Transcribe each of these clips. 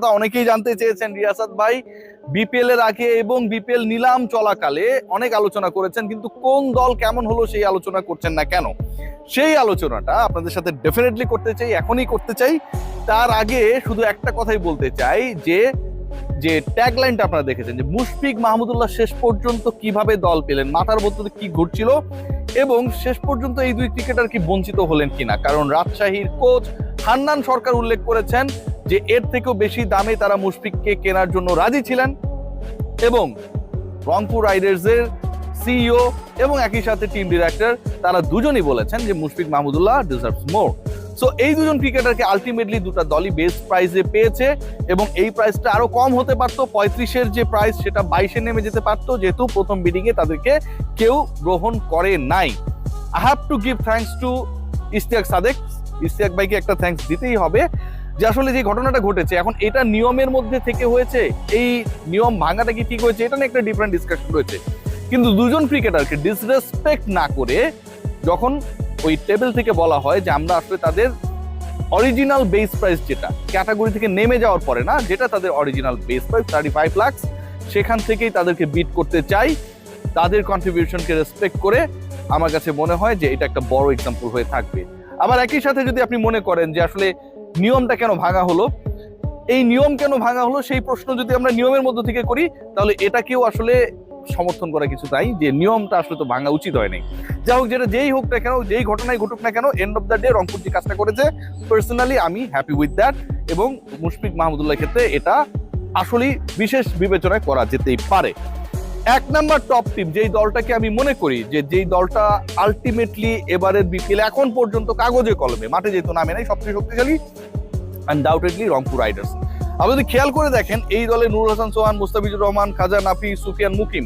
অনেকেই জানতে চেয়েছেন রিয়াসাত ভাই, বিপিএল এর আগে এবং বিপিএল নিলাম চলাকালে অনেক আলোচনা করেছেন, কিন্তু কোন দল কেমন হলো সেই আলোচনা করছেন না কেন? সেই আলোচনাটা আপনাদের সাথে ডেফিনেটলি করতে চাই, এখনই করতে চাই। তার আগে শুধু একটা কথাই বলতে চাই, যে যে ট্যাগলাইনটা আপনারা দেখেছেন, যে মুশফিক মাহমুদুল্লাহ শেষ পর্যন্ত কীভাবে দল পেলেন, মাথার মধ্যে কি ঘুরছিল, এবং শেষ পর্যন্ত এই দুই ক্রিকেটার কি বঞ্চিত হলেন কিনা? কারণ রাজশাহীর কোচ হান্নান সরকার উল্লেখ করেছেন যে এর থেকেও বেশি দামে তারা মুশফিককে কেনার জন্য রাজি ছিলেন এবং রংপুর রাইডার্সের সিইও এবং একই সাথে টিম ডিরেক্টর তারা দুজনই বলেছেন যে Mushfiq Mahmudullah deserves more so এই দুজন ক্রিকেটারকে আলটিমেটলি দুটো দলই বেস্ট প্রাইসে পেয়েছে এবং এই প্রাইসটা আরও কম হতে পারতো, পঁয়ত্রিশের যে প্রাইস সেটা বাইশে নেমে যেতে পারতো, যেহেতু প্রথম বিডিংয়ে তাদেরকে কেউ গ্রহণ করে নাই। I have to give thanks to Istiaq Sadek. Istiaq ভাইকে একটা থ্যাঙ্কস দিতেই হবে। যে আসলে যে ঘটনাটা ঘটেছে, এখন এটা নিয়মের মধ্যে থেকে হয়েছে? এই নিয়ম ভাঙাটা কি ঠিক হয়েছে? এটা নিয়ে একটা ডিফারেন্ট ডিসকাশন রয়েছে। কিন্তু দুজন ক্রিকেটারকে ডিসরেসপেক্ট না করে যখন ওই টেবিল থেকে বলা হয় যে আমরা আসলে তাদের অরিজিনাল বেস প্রাইস যেটা ক্যাটাগরি থেকে নেমে যাওয়ার পরে না, যেটা তাদের original base price thirty five lakhs সেখান থেকেই তাদেরকে বিট করতে চাই। তাদের কন্ট্রিবিউশনকে রেসপেক্ট করে আমার কাছে মনে হয় যে এটা একটা বড় এক্সাম্পল হয়ে থাকবে। আবার একই সাথে যদি আপনি মনে করেন যে আসলে নিয়মটা কেন ভাঙা হলো? এই নিয়ম কেন ভাঙা হলো? সেই প্রশ্ন যদি আমরা নিয়মের মধ্য থেকে করি, তাহলে এটাকেও আসলে সমর্থন করা কিছু তাই, যে নিয়মটা আসলে তো ভাঙা উচিত হয়নি। যাই হোক, যেটা যেই হোক না কেন, যেই ঘটনায় ঘটুক না কেন end of the day Rangpur যে কাজটা করেছে পার্সোনালি আমি হ্যাপি উইথ দ্যাট এবং মুশফিক মাহমুদুল্লাহ ক্ষেত্রে এটা আসলেই বিশেষ বিবেচনায় করা যেতেই পারে। এক নাম্বার টপ টিম যেই দলটাকে আমি মনে করি যে যেই দলটা আলটিমেটলি এবারের বিপিএল এখন পর্যন্ত কাগজে কলমে, মাঠে যেহেতু নামে নাই, সবচেয়ে শক্তিশালী আনডাউটেডলি রংপুর রাইডার্স আপনি যদি খেয়াল করে দেখেন, এই দলে নুর হাসান, সোহান, মুস্তাফিজুর রহমান, খাজা, নাফি, সুফিয়ান, মুকিম,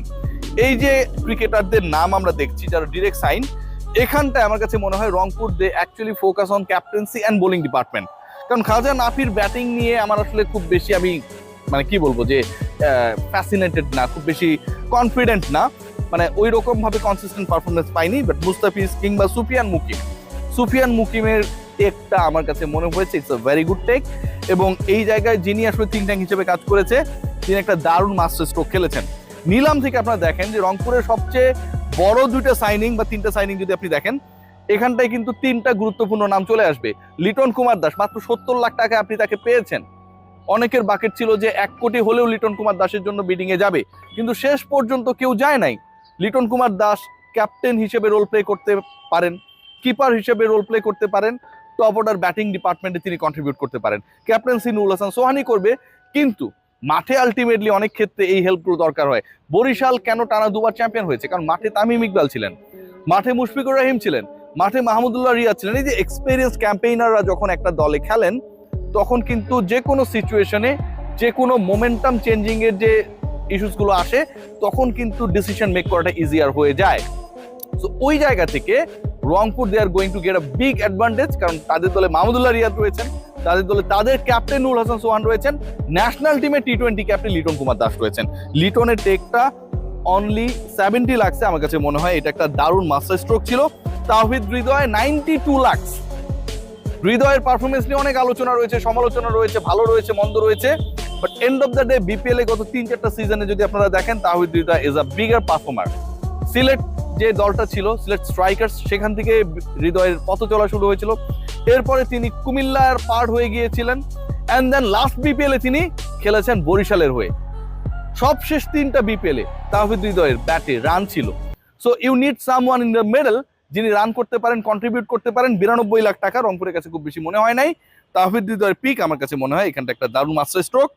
এই যে ক্রিকেটারদের নাম আমরা দেখছি, যারা ডিরেক্ট সাইন এখানটায় আমার কাছে মনে হয় Rangpur they actually focus on captaincy and bowling department কারণ খাজা, নাফির ব্যাটিং নিয়ে আমার আসলে খুব বেশি আমি মানে কি বলব যে ফ্যাসিনেটেড না, খুব বেশি কনফিডেন্ট না মানে ওই রকম ভাবে কনসিস্টেন্ট পারফরমেন্স পাইনি বাট মুস্তাফিজ কিংবা সুফিয়ান মুকিম। সুফিয়ান মুকিমের টেকটা আমার কাছে মনে হয়েছে it's a very good take এবং এই জায়গায় যিনি আসলে তিন ট্যাঙ্ক হিসেবে কাজ করেছে, তিনি একটা দারুণ মাস্টার স্ট্রোক খেলেছেন। নিলাম থেকে আপনারা দেখেন যে রংপুরের সবচেয়ে বড় দুইটা সাইনিং বা তিনটা সাইনিং যদি আপনি দেখেন, এখানটায় কিন্তু তিনটা গুরুত্বপূর্ণ নাম চলে আসবে। লিটন কুমার দাস, মাত্র সত্তর লাখ টাকা আপনি তাকে পেয়েছেন। অনেকের বাকেট ছিল যে এক কোটি হলেও লিটন কুমার দাসের জন্য বিডিং এ যাবে। কিন্তু শেষ পর্যন্ত কেউ যায় নাই। লিটন কুমার দাস ক্যাপ্টেন হিসেবে রোল প্লে করতে পারেন কিপার হিসেবে রোল প্লে করতে পারেন টপ অর্ডার ব্যাটিং ডিপার্টমেন্টে তিনি কন্ট্রিবিউট করতে পারেন। ক্যাপ্টেন্সি নুরুল হাসান সোহানি করবে, কিন্তু মাঠে আলটিমেটলি অনেক ক্ষেত্রে এই হেল্পগুলো দরকার হয়। বরিশাল কেন টানা দুবার চ্যাম্পিয়ন হয়েছে? কারণ মাঠে তামিম ইকবাল ছিলেন, মাঠে মুশফিকুর রহিম ছিলেন, মাঠে মাহমুদুল্লাহ রিয়াজ ছিলেন। এই যে এক্সপেরিয়েন্স ক্যাম্পেইনাররা যখন একটা দলে খেলেন তখন কিন্তু যে কোনো সিচুয়েশনে যে কোনো মোমেন্টাম চেঞ্জিং এর যে ইস্যুসগুলো আসে, তখন কিন্তু ডিসিশন মেক করাটা ইজিয়ার হয়ে যায়। তো ওই জায়গা থেকে Rangpur they are going to get a big advantage কারণ তাদের দলে মাহমুদুল্লাহ রিয়াদ রয়েছেন, তাদের দলে তাদের ক্যাপ্টেন নুর হাসান সোহান রয়েছেন ন্যাশনাল টিমে T twenty captain Liton Kumar Das রয়েছেন। লিটনের টেকটা অনলি সেভেন্টি লাক্সে আমার কাছে মনে হয়, এটা একটা দারুণ মাস্টার স্ট্রোক ছিল। তাহিদ হৃদয় নাইনটি টু লাক্স হৃদয়ের পারফরমেন্স নিয়ে অনেক আলোচনা রয়েছে, সমালোচনা রয়েছে, ভালো রয়েছে, মন্দ রয়েছে। But end of the day BPL এ গত তিন চারটা সিজনে যদি আপনারা দেখেন, Tawhid Hridoy is a bigger performer Sylhet যে দলটা ছিল সিলেট স্ট্রাইকার্স সেখান থেকে হৃদয়ের পথ চলা শুরু হয়েছিল। এরপরে তিনি কুমিল্লার পার্ট হয়ে গিয়েছিলেন অ্যান্ড দেন লাস্ট বিপিএল তিনি খেলেছেন বরিশালের হয়ে। সবশেষ তিনটা বিপিএল এ তাহিদ হৃদয়ের ব্যাটে রান ছিল। So you need some one in the middle যিনি রান করতে পারেন কন্ট্রিবিউট করতে পারেন, বিরানব্বই লাখ টাকা রংপুরের কাছে খুব বেশি মনে হয় নাই। হৃদয়ের পিক আমার কাছে মনে হয়, এখানটা একটা দারুণ মাস্টার স্ট্রোক